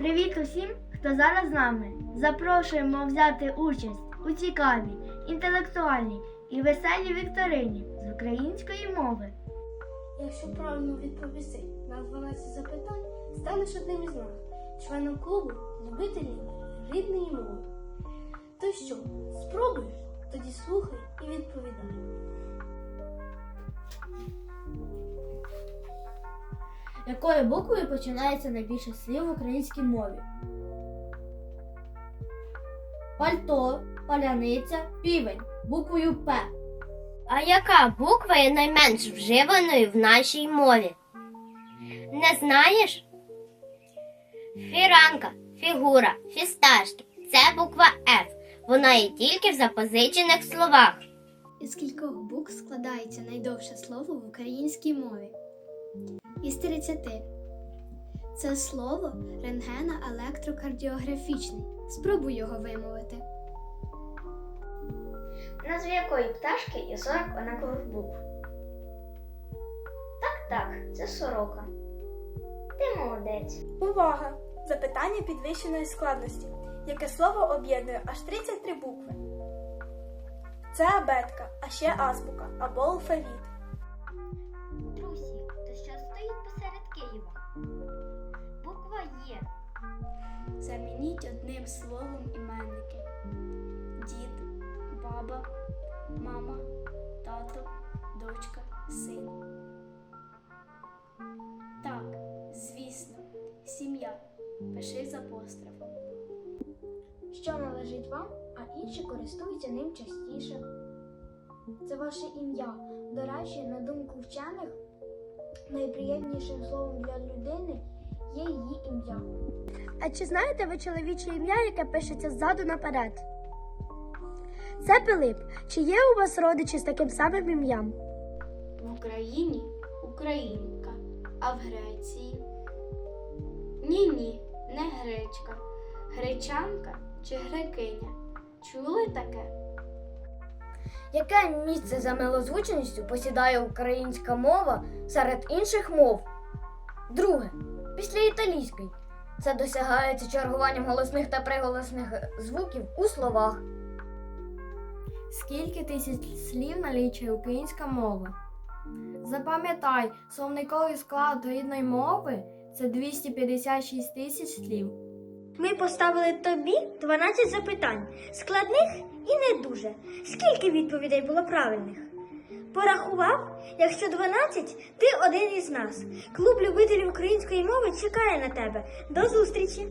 Привіт усім, хто зараз з нами. Запрошуємо взяти участь у цікавій, інтелектуальній і веселій вікторині з української мови. Якщо правильно відповісти на 12 запитань, станеш одним із нас, членом клубу любителів рідної мови. То що, спробуєш? Тоді слухай і відповідай. Якою буквою починається найбільше слів в українській мові? Пальто, паляниця, півень. Буквою П. А яка буква є найменш вживаною в нашій мові? Не знаєш? Фіранка, фігура, фісташки. Це буква Ф. Вона є тільки в запозичених словах. Із кількох букв складається найдовше слово в українській мові? Із 30. Це слово рентгена електрокардіографічний. Спробуй його вимовити. Назві якої пташки є 40 однакових букв? Так, так, це сорока. Ти молодець. Увага! Запитання підвищеної складності. Яке слово об'єднує аж 33 букви? Це абетка, а ще азбука або алфавіт. Замініть одним словом іменники: дід, баба, мама, тато, дочка, син. Так, звісно, сім'я. Пиши з апострофом. що належить вам, а інші користуються ним частіше. Це ваше ім'я. До речі, на думку вчених, найприємнішим словом для людини є її ім'я. А чи знаєте ви чоловіче ім'я, яке пишеться ззаду наперед? Це Пилип. Чи є у вас родичі з таким самим ім'ям? В Україні українка, а в Греції ні, ні, не гречка, гречанка чи грекиня. Чули таке? Яке місце за милозвучністю посідає українська мова серед інших мов? Друге. Після італійської. Це досягається чергуванням голосних та приголосних звуків у словах. Скільки тисяч слів налічує українська мова? Запам'ятай, словниковий склад рідної мови це 256 тисяч слів. Ми поставили тобі 12 запитань, складних і не дуже. Скільки відповідей було правильних? Порахував, якщо 12, ти один із нас. Клуб любителів української мови чекає на тебе. До зустрічі!